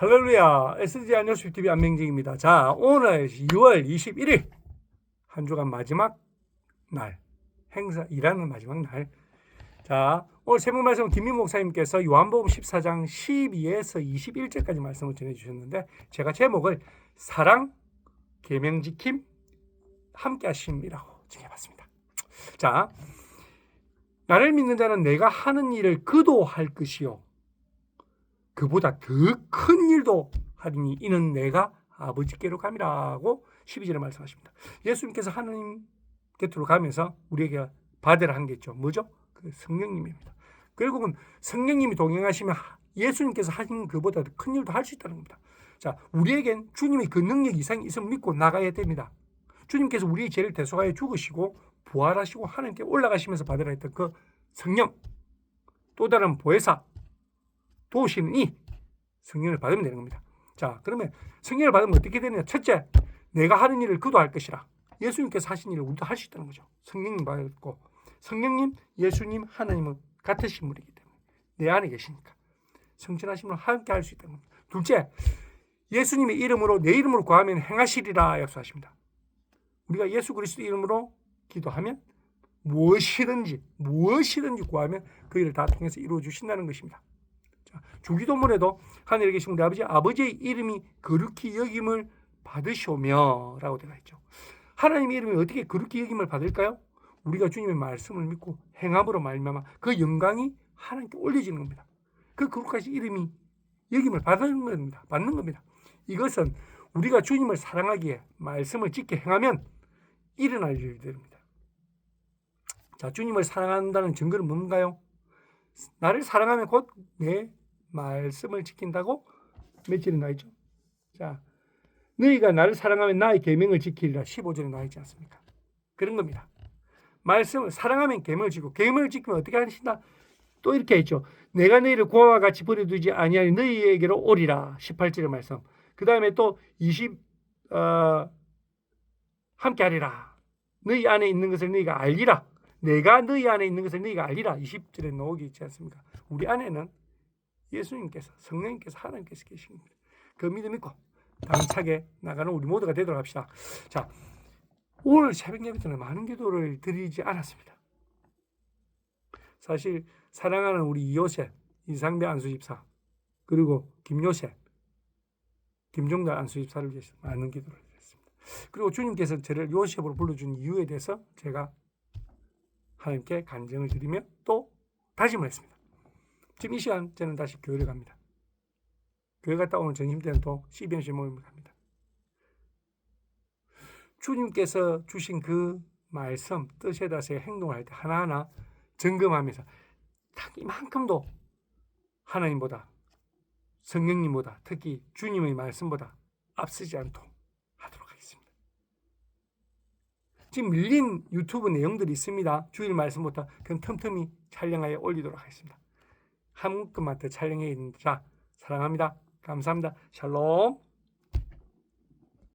할렐루야. SG 안녕수 TV 안명진입니다. 자, 오늘 2월 21일 한 주간 마지막 날 행사 일하는 마지막 날. 자, 오늘 세번 말씀 김민 목사님께서 요한복음 14장 12에서 21절까지 말씀을 전해 주셨는데 제가 제목을 사랑 계명 지킴 함께 하심이라고 정해 봤습니다. 자, 나를 믿는 자는 내가 하는 일을 그도 할 것이요 그보다 더 큰 일도 하리니 이는 내가 아버지께로 감이라고 12절에 말씀하십니다. 예수님께서 하나님 곁으로 가면서 우리에게 받으라 한 게 있죠. 뭐죠? 그 성령님입니다. 결국은 성령님이 동행하시면 예수님께서 하신 그보다 더 큰 일도 할 수 있다는 겁니다. 자, 우리에겐 주님이 그 능력 이상이 있음을 믿고 나가야 됩니다. 주님께서 우리의 죄를 대속하여 죽으시고 부활하시고 하나님께 올라가시면서 받으라 했던 그 성령 또 다른 보혜사 도우시는 이 성령을 받으면 되는 겁니다. 자, 그러면 성령을 받으면 어떻게 되느냐? 첫째, 내가 하는 일을 그도 할 것이라. 예수님께서 하신 일을 우리도 할 수 있다는 거죠. 성령님 받고 성령님, 예수님, 하나님은 같으신 분이기 때문에 내 안에 계시니까 성전하심을 함께 할 수 있다는 겁니다. 둘째, 예수님의 이름으로 내 이름으로 구하면 행하시리라 약속하십니다. 우리가 예수 그리스도 이름으로 기도하면 무엇이든지 무엇이든지 구하면 그 일을 다 통해서 이루어 주신다는 것입니다. 자, 주기도문에도 하늘에 계신 우리 아버지 아버지의 이름이 거룩히 여김을 받으시오며 라고 되어 있죠. 하나님의 이름이 어떻게 거룩히 여김을 받을까요? 우리가 주님의 말씀을 믿고 행함으로 말미암아 그 영광이 하나님께 올려지는 겁니다. 그 거룩하신 이름이 여김을 받는 겁니다. 받는 겁니다. 이것은 우리가 주님을 사랑하기에 말씀을 지켜 행하면 일어날 일들입니다. 자, 주님을 사랑한다는 증거는 뭔가요? 나를 사랑하면 곧 내 말씀을 지킨다고 며칠이 나 있죠. 자, 너희가 나를 사랑하면 나의 계명을 지키리라 15절에 나 있지 않습니까? 그런 겁니다. 말씀을 사랑하면 계명을 지키고 계명을 지키면 어떻게 하신다? 또 이렇게 했죠. 내가 너희를 고아와 같이 버려두지 아니하니 너희에게로 오리라 18절의 말씀. 그 다음에 또 20, 어, 함께 하리라. 너희 안에 있는 것을 너희가 알리라. 내가 너희 안에 있는 것을 너희가 알리라. 20절에 나오기 있지 않습니까? 우리 안에는 예수님께서 성령님께서 하나님께서 계신 겁니다. 그 믿음 믿고 당차게 나가는 우리 모두가 되도록 합시다. 자, 오늘 새벽 예배 때는 많은 기도를 드리지 않았습니다. 사실 사랑하는 우리 이요셉, 이상배 안수집사, 그리고 김요셉, 김종달 안수집사를 위해서 많은 기도를 드렸습니다. 그리고 주님께서 저를 요셉으로 불러준 이유에 대해서 제가 하나님께 간증을 드리며 또 다짐을 했습니다. 지금 이 시간 저는 다시 교회를 갑니다. 교회 갔다 오는 점심 때는 또 CBNC 모임을 갑니다. 주님께서 주신 그 말씀 뜻에 따라서 행동을 할때 하나하나 점검하면서 딱 이만큼도 하나님보다 성령님보다 특히 주님의 말씀보다 앞서지 않도록 하도록 하겠습니다. 지금 밀린 유튜브 내용들이 있습니다. 주일 말씀부터 그럼 틈틈이 촬영하여 올리도록 하겠습니다. 한 것만 더 촬영해 자 사랑합니다. 감사합니다. 샬롬.